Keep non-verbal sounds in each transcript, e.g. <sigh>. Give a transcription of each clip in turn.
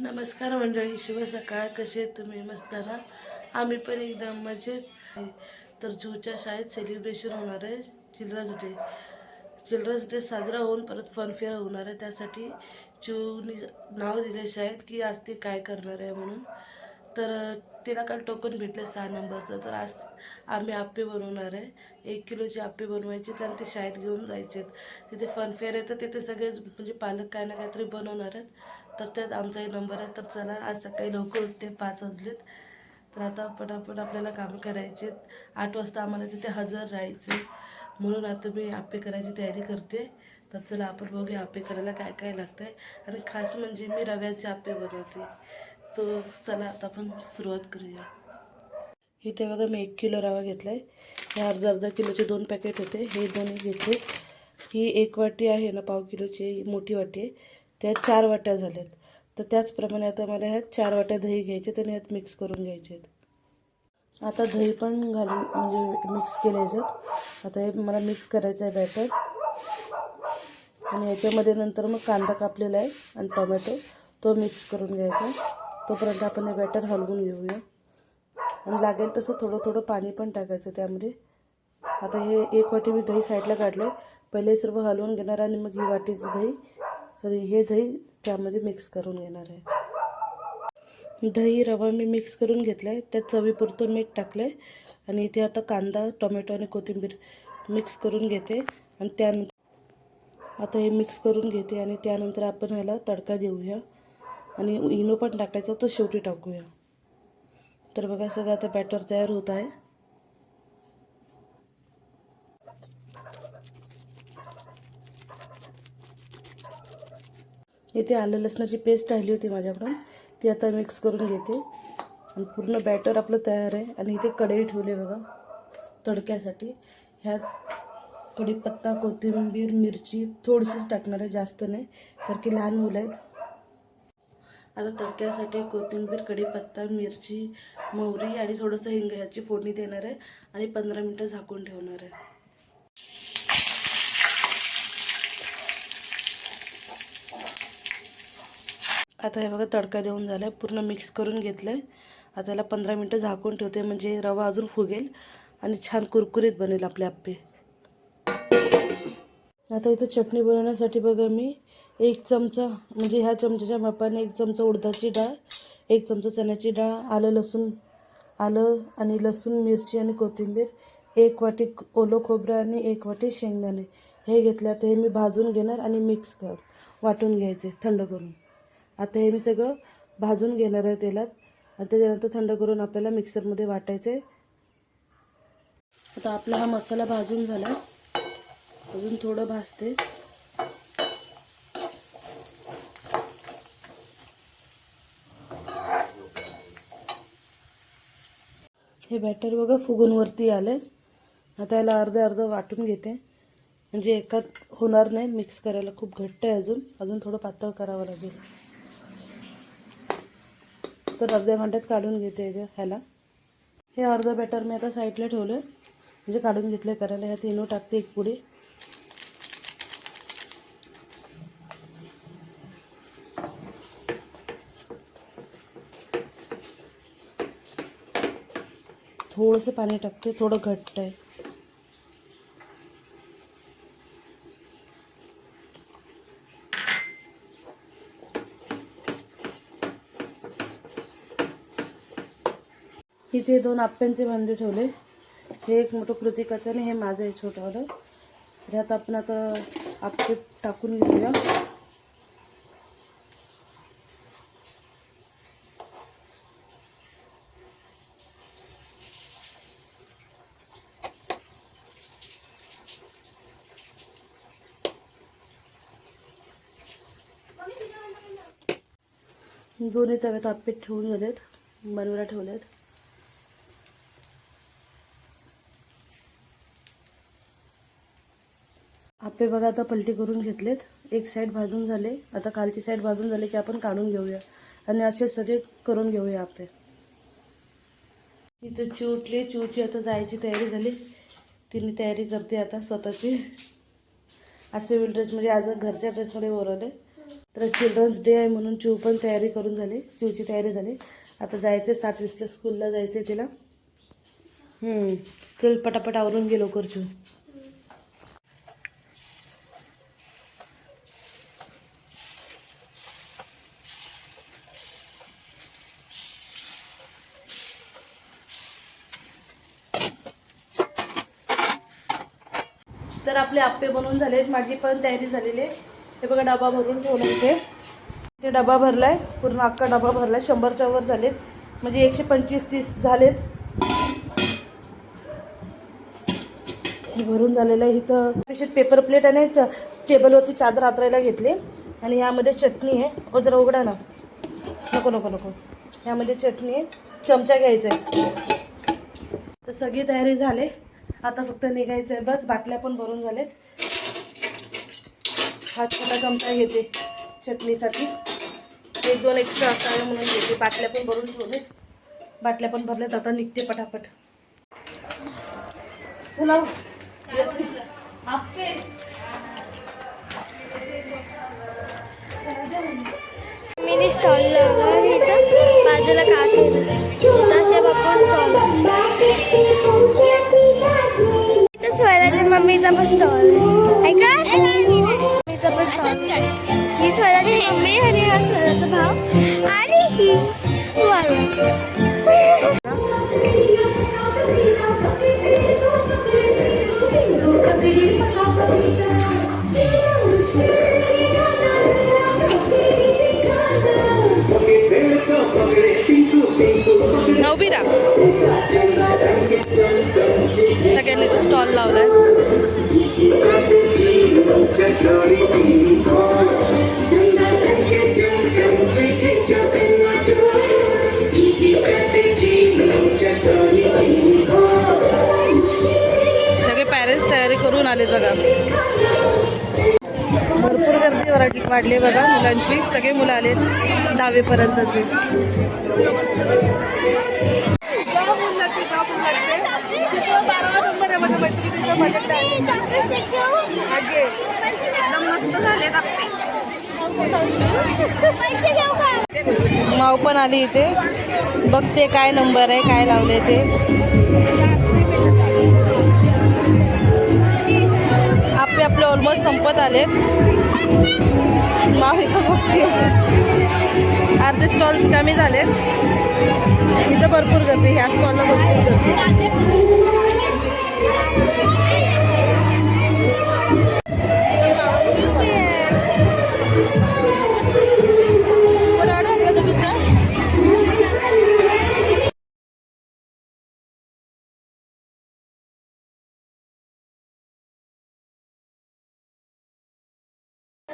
नमस्कार मंडळी शुभ सकाळ. कसे आहेत तुम्ही? मस्त ना? आम्ही पण एकदम मजेत. आहे. तर जूच्या शाळेत सेलिब्रेशन होणार आहे. चिल्ड्रन्स डे चिल्ड्रन्स डे साजरा होऊन परत फनफेअर होणार आहे. त्यासाठी चूनी नाव दिले शाळेत की आज ती काय करणार आहे म्हणून. तर तिला काल टोकन भेटलं सहा नंबरचं. तर आज आम्ही आप्पे बनवणार आहे. एक किलोचे आप्पे बनवायचे तर ते शाळेत घेऊन जायचे तिथे फनफेअर आहे. तर तिथे सगळे म्हणजे पालक काय ना काहीतरी बनवणार आहेत. तर त्यात आमचाही नंबर आहे. तर चला आज सकाळी लवकर उठते. पाच वाजलेत. तर आता पटापट आपल्याला कामं करायचे आहेत. आठ वाजता आम्हाला तिथे हजर राहायचे म्हणून आता मी आप्पे करायची तयारी करते. तर चला आपण बघूया आप्पे करायला काय काय लागतं आहे आणि खास म्हणजे मी रव्याचे आप्पे बनवते. तो चला आता आपण सुरुवात करूया. इथे बघा मी एक किलो रवा घेतला आहे हे अर्धा अर्धा किलोचे दोन पॅकेट होते. हे दोन्ही घेतले. ही एक वाटी आहे ना पाव किलोची मोठी वाटी आहे. त्या चार वाट्या झाल्यात. तर त्याचप्रमाणे आता मला ह्यात चार वाट्या दही घ्यायचे आणि ह्यात मिक्स करून घ्यायचे आहेत आता दही पण घालून म्हणजे मिक्स केले याच्यात आता हे मला मिक्स करायचं आहे बॅटर आणि याच्यामध्ये नंतर मग कांदा कापलेला आहे आणि टोमॅटो. तो मिक्स करून घ्यायचा. तोपर्यंत आपण हे बॅटर हलवून घेऊया. आणि लागेल तसं थोडं थोडं पाणी पण टाकायचं त्यामध्ये. आता हे एक वाटी मी दही साईडला काढलं आहे पहिले सर्व हलवून घेणार आणि मग ही वाटीचं दही सॉरी हे दही त्यामध्ये मिक्स करून घेणार आहे. दही रवा मी मिक्स करून घेतला आहे त्यात चवीपुरतं मीठ टाकलं आहे आणि इथे आता कांदा टोमॅटो आणि कोथिंबीर मिक्स करून घेते. आणि त्यानंतर आता हे मिक्स करून घेते आणि त्यानंतर आपण ह्याला तडका देऊया. आणि इनो पण टाकायचा तो शेवटी टाकूया. तर बघा सगळं आता बॅटर तयार होत आहे. इथे आलं लसणाची पेस्ट राहिली होती माझ्याकडून. ती आता मिक्स करून घेते. आणि पूर्ण बॅटर आपलं तयार आहे. आणि इथे कढई ठेवली आहे बघा तडक्यासाठी. ह्यात कढीपत्ता कोथिंबीर मिरची थोडीशीच टाकणार आहे जास्त नाही. कारण की लहान मुलं आहेत. आता तडक्यासाठी कोथिंबीर कढीपत्ता मिरची मोहरी आणि थोडंसं हिंग ह्याची फोडणी देणार आहे आणि पंधरा मिनटं झाकून ठेवणार आहे. आता हे बघा तडका देऊन झाला आहे पूर्ण मिक्स करून घेतलं आहे आता याला पंधरा मिनटं झाकून ठेवते म्हणजे रवा अजून फुगेल आणि छान कुरकुरीत बनेल आपले आप्पे. आता इथं चटणी बनवण्यासाठी बघा मी एक चमचा म्हणजे ह्या चमच्याच्या मापाने एक चमचा उडदाची डाळ एक चमचा चण्याची डाळ आलं लसूण आलं आणि लसूण मिरची आणि कोथिंबीर एक वाटी ओलं खोबरं आणि एक वाटी शेंगदाणे. हे घेतले आता हे मी भाजून घेणार आणि मिक्स कर वाटून घ्यायचे थंड करून. आता हे मी सगळं भाजून घेणार आहे तेलात आणि त्याच्यानंतर थंड करून आपल्याला मिक्सरमध्ये वाटायचे. आता आपला हा मसाला भाजून झाला. अजून थोडं भाजते. हे बॅटर बघा फुगून वरती आले आता याला अर्धं अर्धं वाटून घेते. म्हणजे एकात होणार नाही मिक्स करायला खूप घट्ट आहे अजून. अजून थोडं पातळ करावं लागेल. तर अर्ध्या मिनटात काढून घेते ह्याला. हे अर्धं बॅटर मी आता साईडला ठेवलं म्हणजे काढून घेतलं करायला. ह्यात इनो टाकते एक पुढे. थोडंसं पाणी टाकते थोडं घट्ट आहे. इथे दोन आप्यांचे भांडे ठेवले. हे एक मोठं कृतिकाचं आणि हे माझं आहे छोटंवालं तर ह्यात आपण आता आप्पे टाकून घेऊया. दोन्ही तव्यात आप्पे ठेवून झालेत. बनवायला ठेवलेत. आप्पे बघा आता पलटी करून घेतलेत. एक साईड भाजून झाले. आता खालची साईड भाजून झाले की आपण काढून घेऊया. आणि असे सगळे करून घेऊया आप्पे इथं चिवटली चिवची आता जायची तयारी झाली. तिने तयारी करते आता स्वतःची. असे विल ड्रेस म्हणजे आज घरच्या ड्रेसमध्ये बोलवले तर चिल्ड्रन्स डे आहे म्हणून चिव पण तयारी करून झाली. चिवची तयारी झाली. आता जायचं आहे सातवीसला स्कूलला जायचं आहे तिला चल पटापट आवरून गेलो कर चिव तर आपले आप्पे बनवून झालेत. माझी पण तयारी झालेली आहे. हे बघा डबा भरून ठेवला इथे. ते डबा भरलाय. पूर्ण अख्खा डबा भरलाय. शंभरच्या वर झालेत. म्हणजे एकशे पंचवीस तीस झालेत. हे भरून झालेलं आहे इथं. विशेष पेपर प्लेट आणि टेबलवरती चादर आतरायला घेतली. आणि यामध्ये चटणी आहे. ओ जरा उघडा ना. नको नको नको. यामध्ये चटणी आहे. चमचा घ्यायचा आहे तर सगळी तयारी झाले. आता फक्त निघायचं आहे बस बाटल्या पण भरून झालेत. हा छोटा चमचा घेते चटणीसाठी. एक दोन एक्स्ट्रा असावे म्हणून घेते. बाटल्या पण भरून ठेवले बाटल्या पण भरल्यात. आता निघते पटापट. चला हो. मिनी स्टॉल लावला आणि इथं. बाजूला काटे असे स्टॉल स्वराच्या मम्मीचा पण स्टॉल आहे. का असंच कर ही स्वराची मम्मी आणि हा स्वराचा भाव आणि ही स्वरा आलेत बघा. भरपूर गर्दी वराठी वाढली बघा मुलांची. सगळे मुलं आलेत दहावीपर्यंतचे. बारावा नंबर आहे माझ्या मैत्रिणीचा माव पण आली इथे. बघते काय नंबर आहे काय लावले ते. आपले ऑलमोस्ट संपत आलेत माव इथं बघते. अर्धे स्टॉल कमी झालेत इथं भरपूर गर्दी ह्या स्टॉलला भरपूर गर्दी.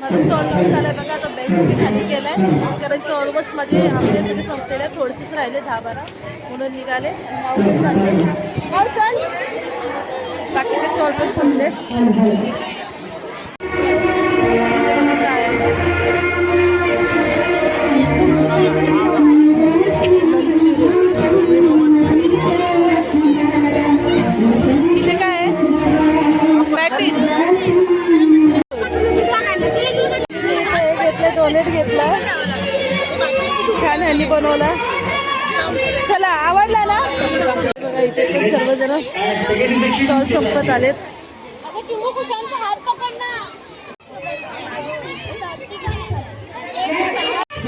माझा स्टॉल लावून झालाय बघा आता बेंच मी खाली केलाय कारण की ऑलमोस्ट माझे आंबे सगळे संपलेले थोडेसेच राहिले दहा बारा म्हणून निघाले. आणि माऊ बाकीचे स्टॉल पण संपले संपत आलेत.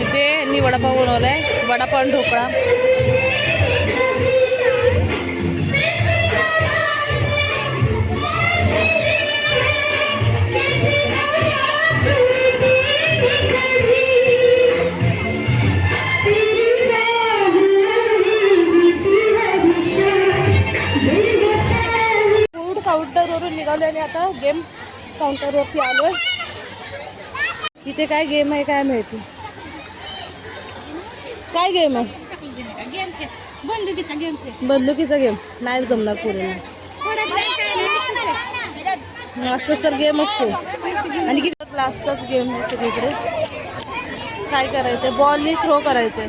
इथे यांनी वडापाव बनवलाय. वडापाव ढोकळा. काउंटरवरून निघालो आणि आता गेम काउंटरवरती आलोय. इथे काय गेम आहे काय माहिती? काय गेम आहे? बंदुकीचा गेम. बंदुकीचा गेम नाही जमणार पूर्ण असंच तर गेम असतो. आणि किती क्लासचाच गेम असतो सगळीकडे. काय करायचं बॉलनी थ्रो करायचंय.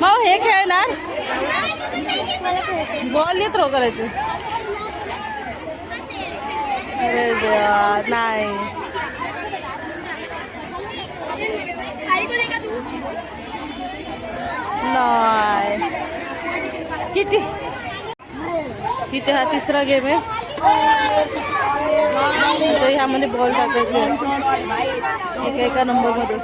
मग हे खेळणार बॉलनी थ्रो करायचं अरे देवा, नाही. किती? किती हा तिसरा गेम आहे. ह्या ह्यामध्ये बॉल टाकायचे. एका एका नंबरमध्ये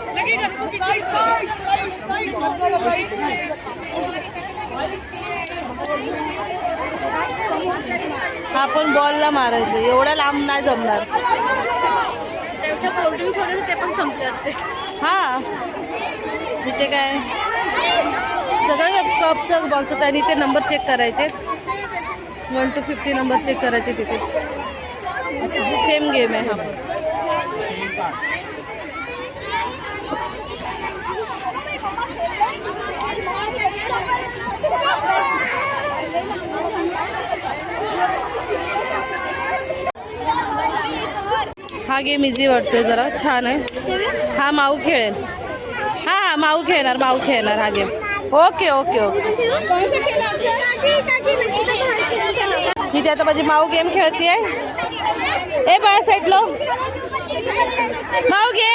हा पण बॉलला मारायचं. एवढा लांब नाही जमणार. ते पण संपले असते. हा. इथे काय? सगळं कपचं बॉलचं आणि इथे नंबर चेक करायचे. One two fifty number check करायचे तिथे. सेम गेम आहे हा. हा गेम इझी वाटतोय जरा. छान आहे. हा माऊ खेळेल. हा हा माऊ खेळणार माऊ खेळणार हा गेम ओके ओके ओके मी ते आता माझी माऊ गेम खेळतीये. ए बाळा साईडलो माऊ घे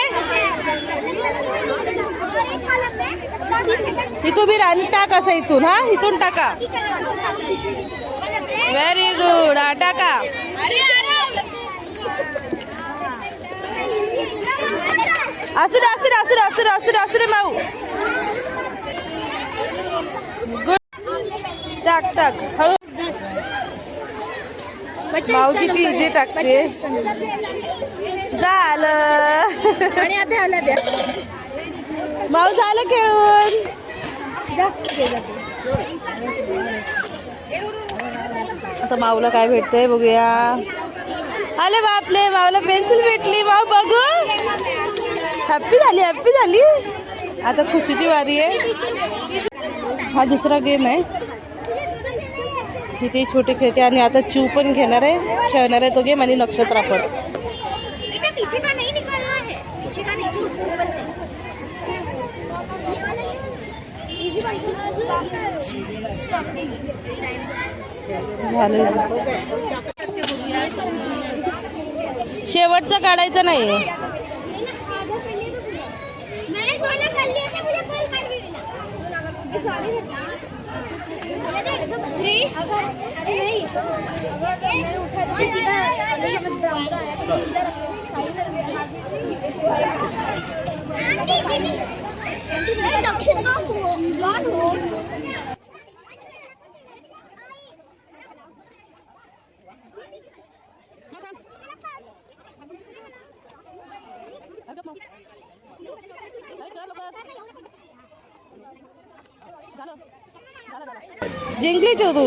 इथून बी राणी टाक असं इथून हा? इथून टाका. व्हेरी गुड हा टाका. असू दे असू दे असू दे असू दे असू दे असू दे माऊ. गुड टाक टाक. हळू. माऊ किती इझी टाकते. झालं. माऊ झालं खेळून. आता माऊला काय भेटतंय बघूया. अरे बापले माऊला पेन्सिल भेटली. माऊ बघू. हॅप्पी झाली हॅप्पी झाली. आता खुशीची वारी आहे. हा दुसरा गेम आहे. किती छोटे खेळते आणि आता चू पण घेणार आहे. खेळणार आहे तो गेम आणि नक्षत्र पण बेटा पीछे का नहीं निकलना है पीछे का नहीं सिर्फ ऊपर से झालं शेवटचा काढायचा नाही मैंने दोनों कर लिए थे मुझे कोई कर भी मिला ये सारे थ्री अरे नहीं अगर मैंने उठा तो सीधा अंदर से ब्राउन का आया तो इधर साइड में दक्षिण का गॉड हो जिंकली चू तू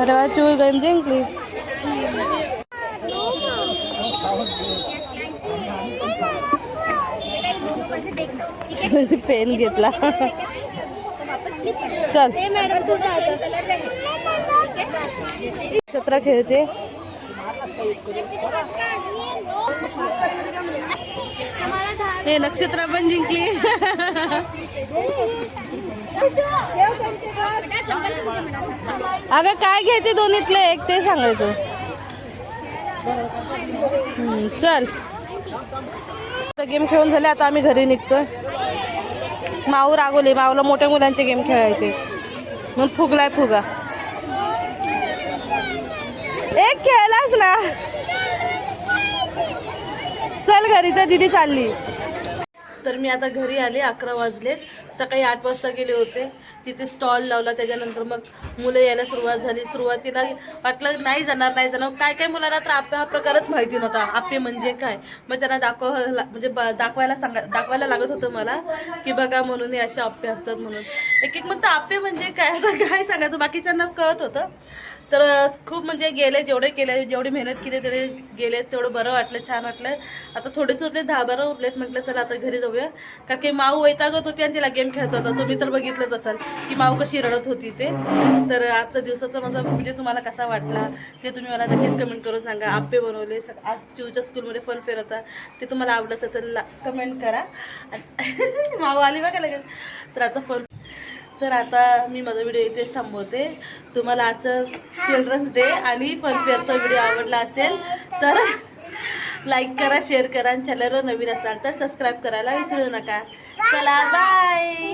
अरे वा चू गेम जिंकली पेन घेतला. चल. सतरा नक्षत्र खेळते. हे नक्षत्र पण जिंकली. अगं काय घ्यायचे दोन्हीतलं? एक ते सांगायचं. चल. चल गेम खेळून झाले आता आम्ही घरी निघतोय. माऊ रागवले माऊला मोठ्या मुलांचे गेम खेळायचे. मग फुगलाय फुगा. एक खेळलास ना? चल घरी तर दिदी चालली. तर मी आता घरी आले अकरा वाजलेत. सकाळी आठ वाजता गेले होते. तिथे स्टॉल लावला. त्याच्यानंतर मग मुलं यायला सुरुवात झाली. सुरुवातीला वाटलं नाही जाणार नाही जाणार. काय काय मुलांना तर आप्पे हा प्रकारच माहिती नव्हता. आप्पे म्हणजे काय? मग त्यांना दाखवायला म्हणजे ब- दाखवायला सांगा दाखवायला लागत होतं मला की बघा म्हणून हे असे आप्पे असतात म्हणून. एक एक म्हणतं आप्पे म्हणजे काय? काय सांगायचं? बाकीच्यांना कळत होतं. तर खूप म्हणजे गेले जेवढे केले जेवढी मेहनत केली तेवढे गेले तेवढं बरं वाटलं छान वाटलं. आता थोडेच उरले दहा बारा उरलेत म्हटलं चला आता घरी जाऊया. का की माऊ वैतागत होती आणि तिला गेम खेळायचा होता. तुम्ही तर बघितलंच असाल की माऊ कशी रडत होती ते. तर आजचा दिवसाचा माझा व्हिडिओ तुम्हाला कसा वाटला ते तुम्ही मला नक्कीच कमेंट करून सांगा. आप्पे बनवले सग आज चिवच्या स्कूलमध्ये फन फेर होता. ते तुम्हाला आवडलं असेल तर ला कमेंट करा. <laughs> माऊ आली बघा लगेच. तर आजचा फन तर आता मी माझा व्हिडिओ इथेच थांबवते. तुम्हाला आजचं चिल्ड्रन्स डे आणि फनफेअरचा व्हिडिओ आवडला असेल तर लाईक करा शेअर करा आणि चॅनलवर नवीन असाल तर सबस्क्राईब करायला विसरू नका. चला बाय